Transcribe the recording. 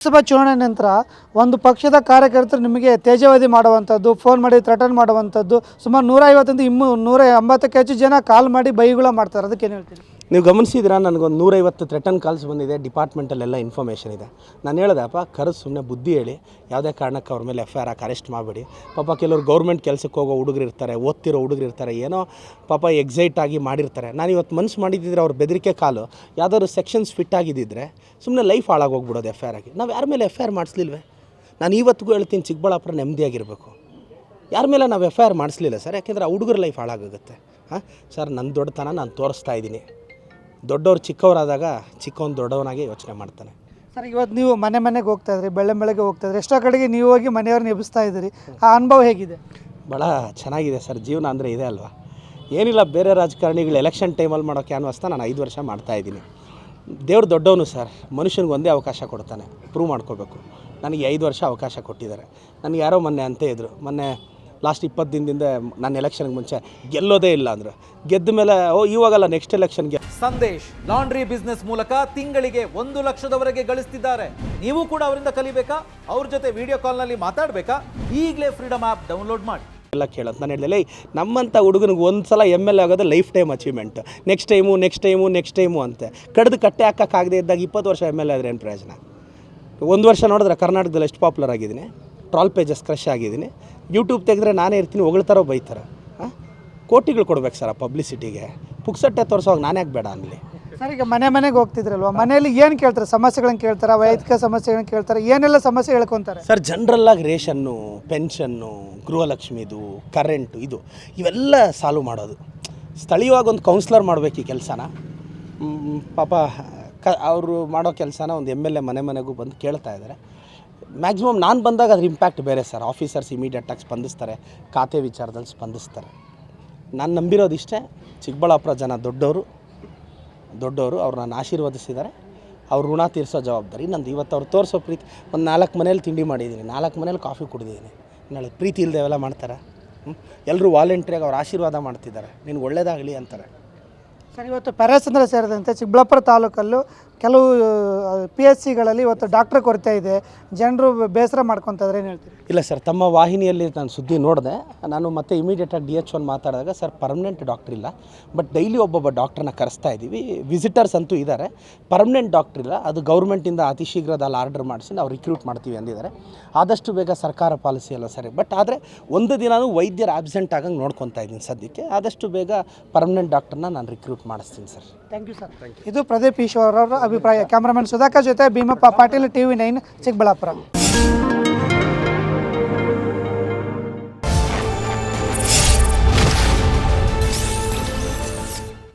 ಲೋಕಸಭಾ ಚುನಾವಣೆ ನಂತರ ಒಂದು ಪಕ್ಷದ ಕಾರ್ಯಕರ್ತರು ನಿಮಗೆ ತೇಜವಾದಿ ಮಾಡುವಂಥದ್ದು ಫೋನ್ ಮಾಡಿ ಥ್ರೆಟನ್ ಮಾಡುವಂಥದ್ದು, ಸುಮಾರು ನೂರ ಐವತ್ತಿಂದ ಇಮ್ಮು ನೂರ ಎಂಬತ್ತಕ್ಕೆ ಹೆಚ್ಚು ಜನ ಕಾಲ್ ಮಾಡಿ ಬೈಗುಳ ಮಾಡ್ತಾರೆ. ಅದಕ್ಕೆ ಏನು ಹೇಳ್ತೀನಿ ನೀವು ಗಮನಿಸಿದ್ರೆ ನನಗೊಂದು ನೂರೈವತ್ತು ಥ್ರೆಟನ್ ಕಾಲ್ಸ್ ಬಂದಿದೆ ಡಿಪಾರ್ಟ್ಮೆಂಟಲ್ಲೆಲ್ಲ ಇನ್ಫಾರ್ಮೇಷನ್ ಇದೆ. ನಾನು ಹೇಳ್ದಪ್ಪ ಕರೆದು ಸುಮ್ಮನೆ ಬುದ್ಧಿ ಹೇಳಿ. ಯಾವುದೇ ಕಾರಣಕ್ಕೆ ಅವ್ರ ಮೇಲೆ ಎಫ್ ಐ ಆರ್ ಹಾಕಿ ಅರೆಸ್ಟ್ ಮಾಡಬೇಡಿ. ಪಾಪ ಕೆಲವರು ಗೌರ್ಮೆಂಟ್ ಕೆಲಸಕ್ಕೆ ಹೋಗೋ ಹುಡುಗರು ಇರ್ತಾರೆ, ಓದ್ತಿರೋ ಹುಡುಗರು ಇರ್ತಾರೆ, ಏನೋ ಪಾಪ ಎಕ್ಸೈಟ್ ಆಗಿ ಮಾಡಿರ್ತಾರೆ. ನಾನು ಇವತ್ತು ಮನಸ್ಸು ಮಾಡಿದ್ದಿದ್ರೆ ಅವ್ರ ಬೆದರಿಕೆ ಕಾಲು, ಯಾವ್ದಾದ್ರು ಸೆಕ್ಷನ್ಸ್ ಫಿಟ್ ಆಗಿದ್ದಿದ್ರೆ ಸುಮ್ಮನೆ ಲೈಫ್ ಹಾಳಾಗೋಗ್ಬಿಡೋದು ಎಫ್ ಐ ಆರ್ ಆಗಿ ನಾವು ಯಾರ ಮೇಲೆ ಎಫ್ ಐ ಆರ್ ಮಾಡಿಸ್ಲಿಲ್ವೇ? ನಾನು ಇವತ್ತಿಗೂ ಹೇಳ್ತೀನಿ, ಚಿಕ್ಕಬಳ್ಳಾಪುರ ನೆಮ್ಮದಿಯಾಗಿರಬೇಕು. ಯಾರ ಮೇಲೆ ನಾವು ಎಫ್ ಐ ಆರ್ ಮಾಡಿಸ್ಲಿಲ್ಲ ಸರ್? ಯಾಕೆಂದರೆ ಆ ಹುಡುಗರ ಲೈಫ್ ಹಾಳಾಗುತ್ತೆ. ಹಾಂ? ಸರ್ ನನ್ನ ದೊಡ್ಡತನ ನಾನು ತೋರಿಸ್ತಾ ಇದ್ದೀನಿ. ದೊಡ್ಡವ್ರು ಚಿಕ್ಕವರಾದಾಗ ಚಿಕ್ಕವನು ದೊಡ್ಡವನಾಗಿ ಯೋಚನೆ ಮಾಡ್ತಾನೆ. ಸರ್ ಇವತ್ತು ನೀವು ಮನೆ ಮನೆಗೆ ಹೋಗ್ತಾ ಇದ್ರಿ ಬೆಳ್ಳೆ ಬೆಳಗ್ಗೆ ಹೋಗ್ತಾ ಇದ್ರಿ ಎಷ್ಟೋ ಕಡೆಗೆ ನೀವು ಹೋಗಿ ಮನೆಯವ್ರನ್ನ ಎಬ್ಬಿಸ್ತಾ ಇದ್ದೀರಿ. ಆ ಅನುಭವ ಹೇಗಿದೆ? ಭಾಳ ಚೆನ್ನಾಗಿದೆ ಸರ್ ಜೀವನ ಅಂದರೆ ಇದೆ ಅಲ್ವಾ? ಏನಿಲ್ಲ ಬೇರೆ ರಾಜಕಾರಣಿಗಳು ಎಲೆಕ್ಷನ್ ಟೈಮಲ್ಲಿ ಮಾಡೋ ಕ್ಯಾನ್ವಾಸ್ನ ನಾನು ಐದು ವರ್ಷ ಮಾಡ್ತಾ ಇದ್ದೀನಿ. ದೇವ್ರು ದೊಡ್ಡವನು ಸರ್ ಮನುಷ್ಯನಿಗೆ ಒಂದೇ ಅವಕಾಶ ಕೊಡ್ತಾನೆ ಪ್ರೂವ್ ಮಾಡ್ಕೋಬೇಕು. ನನಗೆ ಐದು ವರ್ಷ ಅವಕಾಶ ಕೊಟ್ಟಿದ್ದಾರೆ. ನನಗೆ ಯಾರೋ ಮೊನ್ನೆ ಅಂತ ಇದ್ದರು ಮೊನ್ನೆ ಲಾಸ್ಟ್ ಇಪ್ಪತ್ತು ದಿನದಿಂದ ನಾನು ಎಲೆಕ್ಷನ್ಗೆ ಮುಂಚೆ ಗೆಲ್ಲೋದೇ ಇಲ್ಲ ಅಂದರು. ಗೆದ್ದ ಮೇಲೆ ಓ ಇವಾಗಲ್ಲ ನೆಕ್ಸ್ಟ್ ಎಲೆಕ್ಷನ್ಗೆ ಸಂದೇಶ್ ಲಾಂಡ್ರಿ ಬಿಸ್ನೆಸ್ ಮೂಲಕ ತಿಂಗಳಿಗೆ ಒಂದು ಲಕ್ಷದವರೆಗೆ ಗಳಿಸ್ತಿದ್ದಾರೆ. ನೀವು ಕೂಡ ಅವರಿಂದ ಕಲಿಬೇಕಾ? ಅವ್ರ ಜೊತೆ ವಿಡಿಯೋ ಕಾಲ್ನಲ್ಲಿ ಮಾತಾಡಬೇಕಾ? ಈಗಲೇ ಫ್ರೀಡಮ್ ಆ್ಯಪ್ ಡೌನ್ಲೋಡ್ ಮಾಡಿ. ಎಲ್ಲ ಕೇಳೋದು ನಾನು ಹೇಳಿದೆ. ನಮ್ಮಂಥ ಹುಡುಗನಿಗೆ ಒಂದು ಸಲ ಎಂ ಎಲ್ ಆಗೋದು life time achievement next time next time next time ಅಂತೆ. ಕಡ್ದು ಕಟ್ಟೆ ಹಾಕೋಕ್ಕಾಗದೇ ಇದ್ದಾಗ ಇಪ್ಪತ್ತು ವರ್ಷ ಎಂ ಎಲ್ ಆದರೆ ಏನು ಪ್ರಯೋಜನ? ಒಂದು ವರ್ಷ ನೋಡಿದ್ರೆ ಕರ್ನಾಟಕದಲ್ಲಿ ಎಷ್ಟು ಪಾಪ್ಯುಲರ್ ಆಗಿದ್ದೀನಿ. ಟ್ರಾಲ್ ಪೇಜಸ್ ಕ್ರಶ್ ಆಗಿದ್ದೀನಿ. ಯೂಟ್ಯೂಬ್ ತೆಗೆದ್ರೆ ನಾನೇ ಇರ್ತೀನಿ, ಹೊಗಳ್ತಾರೋ ಬೈತಾರೋ? ಹಾಂ? ಕೋಟಿಗಳು ಕೊಡ್ಬೇಕು ಸರ್ ಆ ಪಬ್ಲಿಸಿಟಿಗೆ ಪುಕ್ಸಟ್ಟೆ ತೋರಿಸೋವಾಗ ನಾನು ಯಾಕೆ ಬೇಡ ಅನ್ಲಿ? ಸರ್ ಈಗ ಮನೆ ಮನೆಗೆ ಹೋಗ್ತಿದ್ರಲ್ವ? ಮನೆಯಲ್ಲಿ ಏನು ಕೇಳ್ತಾರೆ? ಸಮಸ್ಯೆಗಳನ್ನ ಕೇಳ್ತಾರೆ? ವೈಯಕ್ತಿಕ ಸಮಸ್ಯೆಗಳನ್ನ ಕೇಳ್ತಾರೆ? ಏನೆಲ್ಲ ಸಮಸ್ಯೆ ಹೇಳ್ಕೊತಾರೆ? ಸರ್ ಜನರಲ್ಲಾಗಿ ರೇಷನ್ನು ಪೆನ್ಷನ್ನು ಗೃಹಲಕ್ಷ್ಮಿದು ಕರೆಂಟು ಇದು ಇವೆಲ್ಲ ಸಾಲ್ವ್ ಮಾಡೋದು. ಸ್ಥಳೀಯವಾಗಿ ಒಂದು ಕೌನ್ಸ್ಲರ್ ಮಾಡಬೇಕು ಈ ಕೆಲಸನ. ಪಾಪ ಕ ಅವರು ಮಾಡೋ ಕೆಲಸನ ಒಂದು ಎಂ ಎಲ್ ಎ ಮನೆ ಮನೆಗೂ ಬಂದು ಕೇಳ್ತಾ ಇದ್ದಾರೆ ಮ್ಯಾಕ್ಸಿಮಮ್ ನಾನು ಬಂದಾಗ ಅದ್ರ ಇಂಪ್ಯಾಕ್ಟ್ ಬೇರೆ ಸರ್. ಆಫೀಸರ್ಸ್ ಇಮಿಡಿಯೇಟಾಗಿ ಸ್ಪಂದಿಸ್ತಾರೆ. ಖಾತೆ ವಿಚಾರದಲ್ಲಿ ಸ್ಪಂದಿಸ್ತಾರೆ. ನಾನು ನಂಬಿರೋದು ಇಷ್ಟೇ. ಚಿಕ್ಕಬಳ್ಳಾಪುರ ಜನ ದೊಡ್ಡವರು ದೊಡ್ಡವರು ಅವ್ರು ನಾನು ಆಶೀರ್ವದಿಸಿದ್ದಾರೆ. ಅವ್ರ ಋಣ ತೀರಿಸೋ ಜವಾಬ್ದಾರಿ ನಂದು. ಇವತ್ತು ಅವ್ರು ತೋರಿಸೋ ಪ್ರೀತಿ, ಒಂದು ನಾಲ್ಕು ಮನೇಲಿ ತಿಂಡಿ ಮಾಡಿದ್ದೀನಿ ನಾಲ್ಕು ಮನೇಲಿ ಕಾಫಿ ಕುಡಿದಿದ್ದೀನಿ ನಾಳೆ ಪ್ರೀತಿ ಇಲ್ಲದೆ ಅವೆಲ್ಲ ಮಾಡ್ತಾರೆ? ಎಲ್ಲರೂ ವಾಲಂಟ್ರಿಯಾಗಿ ಅವ್ರು ಆಶೀರ್ವಾದ ಮಾಡ್ತಿದ್ದಾರೆ. ನಿನ್ಗೆ ಒಳ್ಳೇದಾಗಲಿ ಅಂತಾರೆ. ಸರ್, ಇವತ್ತು ಪ್ಯಾರಾಸಂದ್ರ ಸೇರಿದಂತೆ ಚಿಕ್ಕಬಳ್ಳಾಪುರ ತಾಲೂಕಲ್ಲೂ ಕೆಲವು ಪಿ ಎಸ್ ಸಿಗಳಲ್ಲಿ ಇವತ್ತು ಡಾಕ್ಟ್ರ್ ಕೊರತೆ ಇದೆ. ಜನರು ಬೇಸರ ಮಾಡ್ಕೊತಾ ಇದ್ರೆ, ಏನು ಹೇಳ್ತೀರಿ? ಇಲ್ಲ ಸರ್, ತಮ್ಮ ವಾಹಿನಿಯಲ್ಲಿ ನಾನು ಸುದ್ದಿ ನೋಡಿದೆ. ನಾನು ಮತ್ತೆ ಇಮಿಡಿಯೇಟಾಗಿ ಡಿ ಎಚ್ ಒನ್ ಮಾತಾಡಿದಾಗ, ಸರ್ ಪರ್ಮನೆಂಟ್ ಡಾಕ್ಟ್ರ್ ಇಲ್ಲ. ಬಟ್ ಡೈಲಿ ಒಬ್ಬೊಬ್ಬ ಡಾಕ್ಟ್ರನ್ನ ಕರೆಸ್ತಾ ಇದ್ದೀವಿ ವಿಸಿಟರ್ಸ್ ಅಂತೂ ಇದ್ದಾರೆ ಪರ್ಮನೆಂಟ್ ಡಾಕ್ಟ್ರ್ ಇಲ್ಲ. ಅದು ಗೌರ್ಮೆಂಟಿಂದ ಅತಿ ಶೀಘ್ರದಲ್ಲಿ ಆರ್ಡರ್ ಮಾಡಿಸಿ ನಾವು ರಿಕ್ರೂಟ್ ಮಾಡ್ತೀವಿ ಅಂದಿದ್ದಾರೆ. ಆದಷ್ಟು ಬೇಗ ಸರ್ಕಾರ ಪಾಲಿಸಿ ಅಲ್ಲ ಸರಿ. ಬಟ್ ಆದರೆ ಒಂದು ದಿನವೂ ವೈದ್ಯರು ಆಬ್ಸೆಂಟ್ ಆಗಂಗೆ ನೋಡ್ಕೊತಾ ಇದ್ದೀನಿ ಸದ್ಯಕ್ಕೆ. ಆದಷ್ಟು ಬೇಗ ಪರ್ಮನೆಂಟ್ ಡಾಕ್ಟ್ರನ್ನ ನಾನು ರಿಕ್ರೂಟ್ ಮಾಡಿಸ್ತೀನಿ ಸರ್. ಥ್ಯಾಂಕ್ ಯು ಸರ್ ಇದು ಪ್ರದೀಪ್ ಈಶ್ವರ್ ಅವರ ಅಭಿಪ್ರಾಯ. ಕ್ಯಾಮ್ರಾಮನ್ ಸುಧಾಕರ್ ಜೊತೆ ಭೀಮಪ್ಪ ಪಾಟೀಲ್ ಟಿವಿ ನೈನ್ ಚಿಕ್ಕಬಳ್ಳಾಪುರ.